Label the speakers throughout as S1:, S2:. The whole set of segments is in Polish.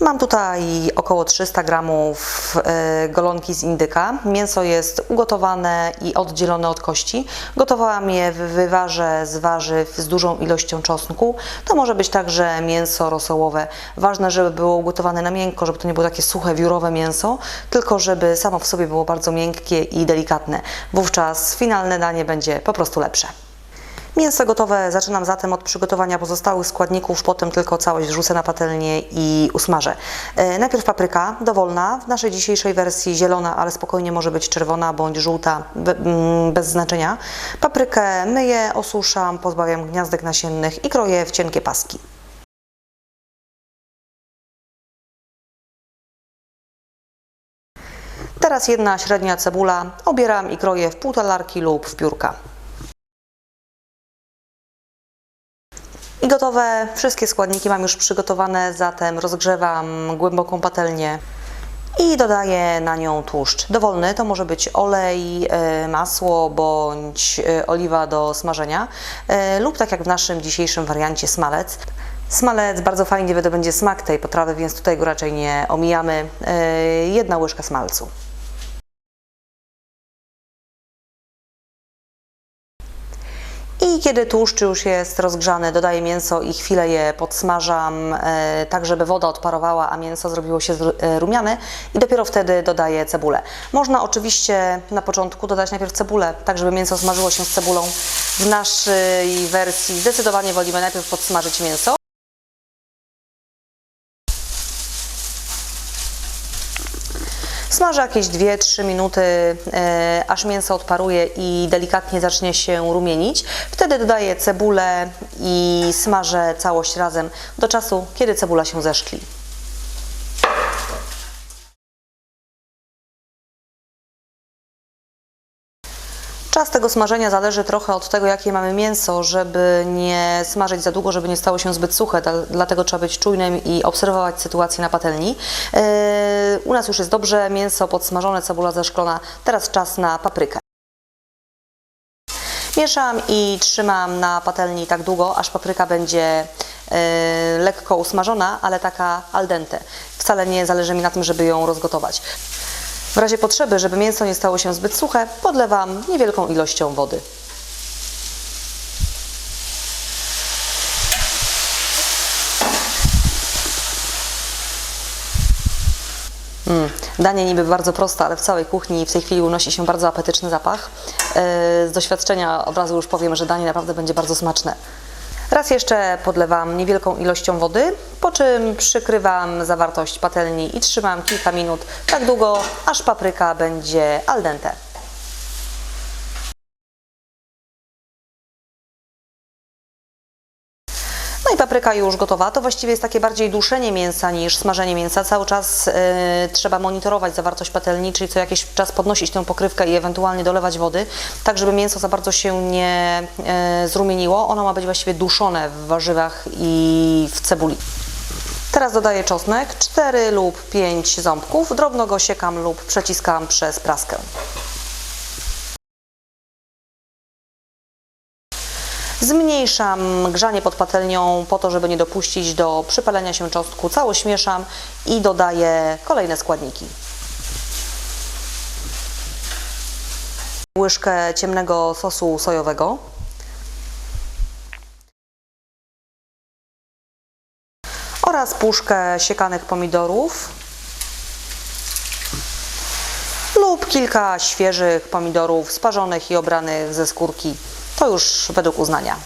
S1: Mam tutaj około 300 gramów e, golonki z indyka. Mięso jest ugotowane i oddzielone od kości. Gotowałam je w wywarze z warzyw z dużą ilością czosnku. To może być także mięso rosołowe. Ważne, żeby było ugotowane na miękko, żeby to nie było takie suche, wiórowe mięso, tylko żeby samo w sobie było bardzo miękkie i delikatne. Wówczas finalne danie będzie po prostu lepsze. Mięso gotowe zaczynam zatem od przygotowania pozostałych składników, potem tylko całość wrzucę na patelnię i usmażę. E, najpierw papryka, dowolna, w naszej dzisiejszej wersji zielona, ale spokojnie może być czerwona bądź żółta, mm, bez znaczenia. Paprykę myję, osuszam, pozbawiam gniazdek nasiennych i kroję w cienkie paski. Teraz jedna średnia cebula, obieram i kroję w półtolarki lub w piórka. I gotowe, wszystkie składniki mam już przygotowane, zatem rozgrzewam głęboką patelnię i dodaję na nią tłuszcz. Dowolny to może być olej, e, masło bądź e, oliwa do smażenia e, lub tak jak w naszym dzisiejszym wariancie smalec. Smalec bardzo fajnie wydobędzie smak tej potrawy, więc tutaj go raczej nie omijamy. Jedna łyżka smalcu. I kiedy tłuszcz już jest rozgrzany, dodaję mięso i chwilę je podsmażam, e, tak żeby woda odparowała, a mięso zrobiło się e, rumiane i dopiero wtedy dodaję cebulę. Można oczywiście na początku dodać najpierw cebulę, tak żeby mięso smażyło się z cebulą. W naszej wersji zdecydowanie wolimy najpierw podsmażyć mięso. Smażę jakieś 2-3 minuty, e, aż mięso odparuje i delikatnie zacznie się rumienić. Wtedy dodaję cebulę i smażę całość razem do czasu, kiedy cebula się zeszkli. Czas tego smażenia zależy trochę od tego, jakie mamy mięso, żeby nie smażyć za długo, żeby nie stało się zbyt suche, dlatego trzeba być czujnym i obserwować sytuację na patelni. Yy, u nas już jest dobrze, mięso podsmażone, cebula zeszklona, teraz czas na paprykę. Mieszam i trzymam na patelni tak długo, aż papryka będzie yy, lekko usmażona, ale taka al dente. Wcale nie zależy mi na tym, żeby ją rozgotować. W razie potrzeby, żeby mięso nie stało się zbyt suche, podlewam niewielką ilością wody. Mm, Danie niby bardzo proste, ale w całej kuchni w tej chwili unosi się bardzo apetyczny zapach. Yy, Z doświadczenia od razu już powiem, że danie naprawdę będzie bardzo smaczne. Raz jeszcze podlewam niewielką ilością wody, po czym przykrywam zawartość patelni i trzymam kilka minut, tak długo, aż papryka będzie al dente. Papryka już gotowa. To właściwie jest takie bardziej duszenie mięsa niż smażenie mięsa. Cały czas y, trzeba monitorować zawartość patelni, czyli co jakiś czas podnosić tę pokrywkę i ewentualnie dolewać wody, tak żeby mięso za bardzo się nie y, zrumieniło. Ono ma być właściwie duszone w warzywach i w cebuli. Teraz dodaję czosnek, 4 lub 5 ząbków. Drobno go siekam lub przeciskam przez praskę. Zmniejszam grzanie pod patelnią po to, żeby nie dopuścić do przypalenia się czosnku. Całość mieszam i dodaję kolejne składniki. Łyżkę ciemnego sosu sojowego. Oraz puszkę siekanych pomidorów lub kilka świeżych pomidorów sparzonych i obranych ze skórki. To już według uznania.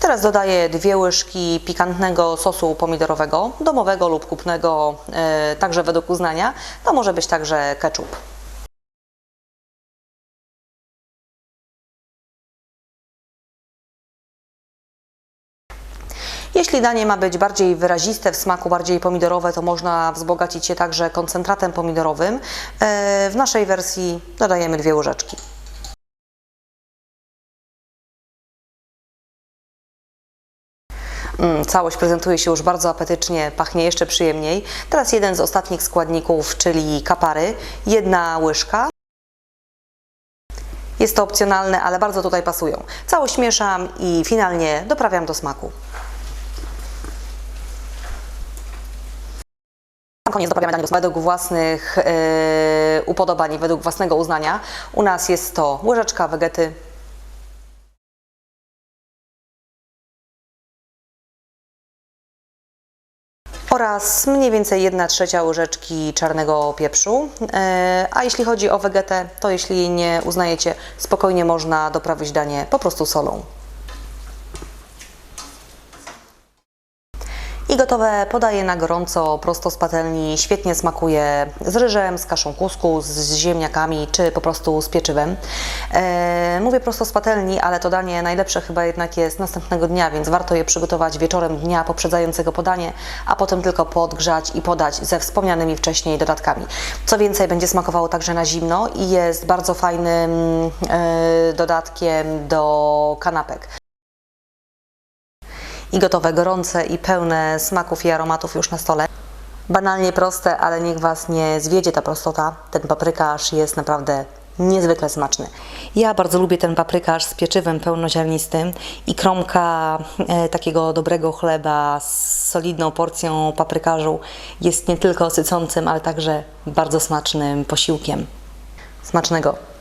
S1: Teraz dodaję dwie łyżki pikantnego sosu pomidorowego, domowego lub kupnego, e, także według uznania. To może być także ketchup. Jeśli danie ma być bardziej wyraziste w smaku, bardziej pomidorowe, to można wzbogacić je także koncentratem pomidorowym. E, W naszej wersji dodajemy dwie łyżeczki. Mm, całość prezentuje się już bardzo apetycznie, pachnie jeszcze przyjemniej. Teraz jeden z ostatnich składników, czyli kapary. Jedna łyżka. Jest to opcjonalne, ale bardzo tutaj pasują. Całość mieszam i finalnie doprawiam do smaku. Koniec doprawiamy danie według własnych yy, upodobań według własnego uznania. U nas jest to łyżeczka wegety, oraz mniej więcej 1 trzecia łyżeczki czarnego pieprzu. E, A jeśli chodzi o wegetę, to jeśli jej nie uznajecie, spokojnie można doprawić danie po prostu solą. Gotowe podaję na gorąco, prosto z patelni. Świetnie smakuje z ryżem, z kaszą kuskus, z ziemniakami czy po prostu z pieczywem. E, mówię prosto z patelni, ale to danie najlepsze chyba jednak jest następnego dnia, więc warto je przygotować wieczorem dnia poprzedzającego podanie, a potem tylko podgrzać i podać ze wspomnianymi wcześniej dodatkami. Co więcej, będzie smakowało także na zimno i jest bardzo fajnym e, dodatkiem do kanapek i gotowe, gorące i pełne smaków i aromatów już na stole. Banalnie proste, ale niech Was nie zwiedzie ta prostota. Ten paprykarz jest naprawdę niezwykle smaczny. Ja bardzo lubię ten paprykarz z pieczywem pełnoziarnistym i kromka e, takiego dobrego chleba z solidną porcją paprykarzu jest nie tylko sycącym, ale także bardzo smacznym posiłkiem. Smacznego!